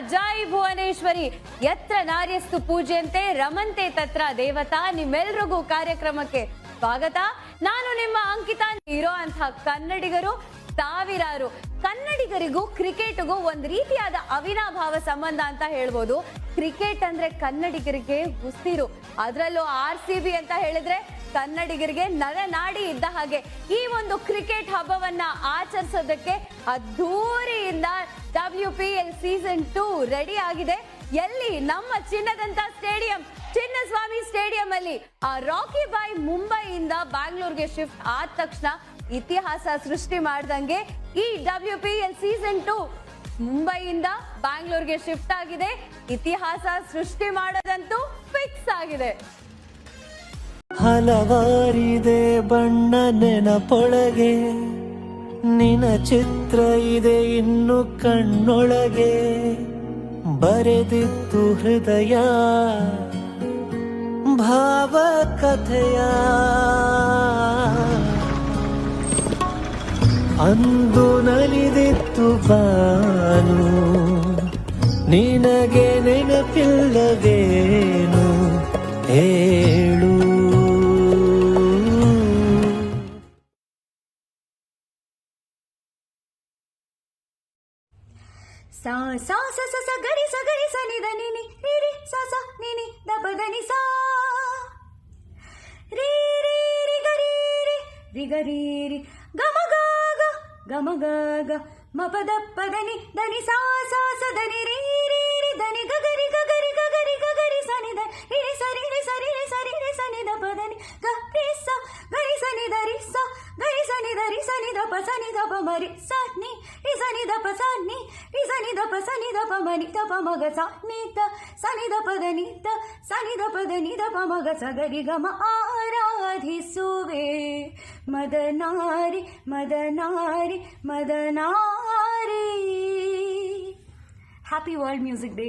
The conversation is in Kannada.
ಜೈ ಭುವನೇಶ್ವರಿ. ಯತ್ರ ನಾರ್ಯಸ್ತು ಪೂಜೆಯಂತೆ, ರಮಂತೆ ತತ್ರ ದೇವತಾ, ನಿಮ್ಮೆಲ್ರಿಗೂ ಕಾರ್ಯಕ್ರಮಕ್ಕೆ ಸ್ವಾಗತ. ನಾನು ನಿಮ್ಮ ಅಂಕಿತ ಇರೋ ಅಂತ ಕನ್ನಡಿಗರು, ಸಾವಿರಾರು ಕನ್ನಡಿಗರಿಗೂ, ಕ್ರಿಕೆಟ್ಗೂ ಒಂದು ರೀತಿಯಾದ ಅವಿನಾಭಾವ ಸಂಬಂಧ ಅಂತ ಹೇಳ್ಬೋದು. ಕ್ರಿಕೆಟ್ ಅಂದ್ರೆ ಕನ್ನಡಿಗರಿಗೆ ಉಸಿರು. ಅದ್ರಲ್ಲೂ ಆರ್ ಅಂತ ಹೇಳಿದ್ರೆ ಕನ್ನಡಿಗರಿಗೆ ನರನಾಡಿ ಇದ್ದ ಹಾಗೆ ಈ ಒಂದು ಕ್ರಿಕೆಟ್ ಹಬ್ಬವನ್ನ ಆಚರಿಸೋದಕ್ಕೆ ಅದ್ಧೂರಿಯಿಂದ W P L season two ready ಆಗಿದೆ. ಎಲ್ಲಿ? ನಮ್ಮ ಚಿನ್ನದಂತ ಸ್ಟೇಡಿಯಂ ಚಿನ್ನಸ್ವಾಮಿ ಸ್ಟೇಡಿಯಂ ಅಲ್ಲಿ. ಆ ರಾಕಿ ಬಾಯ್ ಮುಂಬೈಯಿಂದ ಬ್ಯಾಂಗ್ಳೂರ್ಗೆ ಶಿಫ್ಟ್ ಆದ ತಕ್ಷಣ ಇತಿಹಾಸ ಸೃಷ್ಟಿ ಮಾಡ್ದಂಗೆ ಈ W P L season two ಮುಂಬೈಯಿಂದ ಬ್ಯಾಂಗ್ಳೂರ್ಗೆ ಶಿಫ್ಟ್ ಆಗಿದೆ. ಇತಿಹಾಸ ಸೃಷ್ಟಿ ಮಾಡೋದಂತೂ ಫಿಕ್ಸ್ ಆಗಿದೆ. ಹಲವಾರಿದೆ ಬಣ್ಣ ನೆನಪೊಳಗೆ, ನಿನ ಚಿತ್ರ ಇದೆ ಇನ್ನು ಕಣ್ಣೊಳಗೆ. ಬರೆದಿತ್ತು ಹೃದಯ, ಭಾವಕಥೆಯ ಅಂದು ನಲಿದಿತ್ತು ಬಾನು, ನಿನಗೆ ನೆನಪಿಲ್ಲವೇನು ಹೇಳು. ಸಾ ಸಾ, ಸ ಸ ಸ, ಗರಿ ಸ ಗರಿ, ಸ, ನಿ, ದ, ನಿ ನಿ, ರಿ ರಿ, ಸ ಸ ರೀ ರೀ, ರಿ ರೀ, ರಿ ರಿ, ರೀ ಗ ಗ ಮ ಗ ಗ ಮ ಪ ದ ಪ ದ ನಿ ದ ನಿ ಸಾ ಸಾ ಸ ದ ನಿ ರೀ ರೀ ರಿ ದ ನಿ ಗ ಗ ರಿ ಗ ಗ ರಿ ಗ ಗ ರಿ ಗ ಗ ರಿ ಸ ನಿ ದ ರಿ ರಿ ಸ ರಿ ರಿ ಸ ರಿ ರಿ ಸ ರಿ ರಿ ಸ ನಿ ದ ಪ ದ ನಿ ಗ ರಿ ಸ ಗ ರಿ ಸ ನಿ ದ ರಿ ಸ ಗ ರಿ ಸ ನಿ ದ ರಿ ಸ ನಿ ದ ಪ ಸ ನಿ ದ ಪ ಮ ರಿ ಸ ನಿ ರಿ ಸ ನಿ ದ ಪ ಸ ನಿ ರಿ ಸ ನಿ ದ ಪ ಸ ನಿ ದ ಪ ಮ ನಿ ದ ಪ ಮ ಗ ಸ ನಿ ದ ಸ ನಿ ದ ಪ ದ ನಿ ದ ಸ ನಿ ದ ಪ ದ ನಿ ದ ಪ ಮ ಗ ಸ ಗ ರಿ ಗ ಮ ಆರಾಧಿಸುವೆ ಮದನಾರಿ ಮದನಾರಿ ಮದನಾರಿ ಹ್ಯಾಪಿ ವರ್ಲ್ಡ್ ಮ್ಯೂಸಿಕ್ ಡೇ